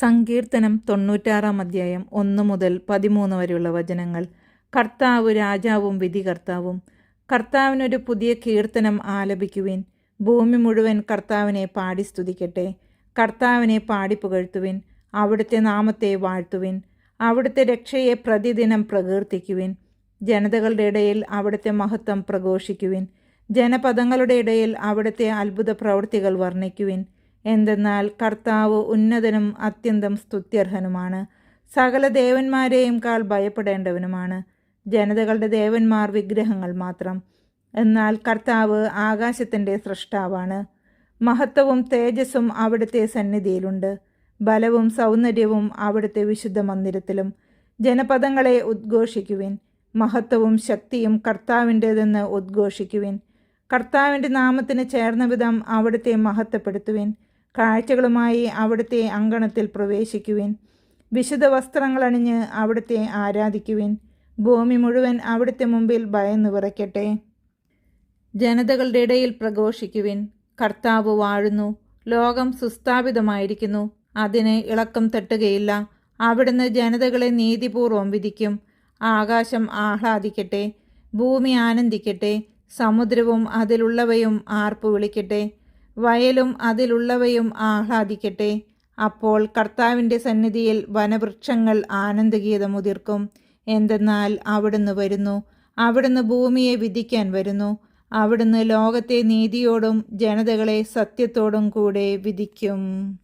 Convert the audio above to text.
സങ്കീർത്തനം തൊണ്ണൂറ്റാറാം അധ്യായം ഒന്ന് മുതൽ പതിമൂന്ന് വരെയുള്ള വചനങ്ങൾ. കർത്താവ് രാജാവും വിധികർത്താവും. കർത്താവിനൊരു പുതിയ കീർത്തനം ആലപിക്കുവിൻ. ഭൂമി മുഴുവൻ കർത്താവിനെ പാടി സ്തുതിക്കട്ടെ. കർത്താവിനെ പാടി പുകഴ്ത്തുവിൻ. അവിടുത്തെ നാമത്തെ വാഴ്ത്തുവിൻ. അവിടുത്തെ രക്ഷയെ പ്രതിദിനം പ്രകീർത്തിക്കുവിൻ. ജനതകളുടെ ഇടയിൽ അവിടുത്തെ മഹത്വം പ്രഘോഷിക്കുവിൻ. ജനപദങ്ങളുടെ ഇടയിൽ അവിടുത്തെ അത്ഭുത പ്രവൃത്തികൾ വർണിക്കുവിൻ. എന്തെന്നാൽ കർത്താവ് ഉന്നതനും അത്യന്തം സ്തുത്യർഹനുമാണ്. സകല ദേവന്മാരെയും കാൾ ഭയപ്പെടേണ്ടവനുമാണ്. ജനതകളുടെ ദേവന്മാർ വിഗ്രഹങ്ങൾ മാത്രം. എന്നാൽ കർത്താവ് ആകാശത്തിന്റെ സൃഷ്ടാവാണ് മഹത്വവും തേജസ്സും അവിടുത്തെ സന്നിധിയിലുണ്ട്. ബലവും സൗന്ദര്യവും അവിടുത്തെ വിശുദ്ധ മന്ദിരത്തിലും. ജനപദങ്ങളെ ഉദ്ഘോഷിക്കുവിൻ. മഹത്വവും ശക്തിയും കർത്താവിന്റേതെന്ന് ഉദ്ഘോഷിക്കുവിൻ. കർത്താവിന്റെ നാമത്തിന് ചേർന്ന വിധം അവിടുത്തെ മഹത്വപ്പെടുത്തുവിൻ. കാഴ്ചകളുമായി അവിടുത്തെ അങ്കണത്തിൽ പ്രവേശിക്കുവിൻ. വിശുദ്ധ വസ്ത്രങ്ങൾ അണിഞ്ഞ് അവിടുത്തെ ആരാധിക്കുവിൻ. ഭൂമി മുഴുവൻ അവിടുത്തെ മുമ്പിൽ ഭയന്ന് വിറയ്ക്കട്ടെ. ജനതകളുടെ ഇടയിൽ പ്രഘോഷിക്കുവിൻ. കർത്താവ് വാഴുന്നു. ലോകം സുസ്ഥാപിതമായിരിക്കുന്നു. അതിന് ഇളക്കം തട്ടുകയില്ല. അവിടുന്ന് ജനതകളെ നീതിപൂർവം വിധിക്കും. ആകാശം ആഹ്ലാദിക്കട്ടെ. ഭൂമി ആനന്ദിക്കട്ടെ. സമുദ്രവും അതിലുള്ളവയും ആർപ്പു വിളിക്കട്ടെ വയലും അതിലുള്ളവയും ആഹ്ലാദിക്കട്ടെ. അപ്പോൾ കർത്താവിന്റെ സന്നിധിയിൽ വനവൃക്ഷങ്ങൾ ആനന്ദഗീതമുതിർക്കും എന്തെന്നാൽ അവിടുന്ന് വരുന്നു. അവിടുന്ന് ഭൂമിയെ വിധിക്കാൻ വരുന്നു. അവിടുന്ന് ലോകത്തെ നീതിയോടും ജനതകളെ സത്യത്തോടും കൂടെ വിധിക്കും.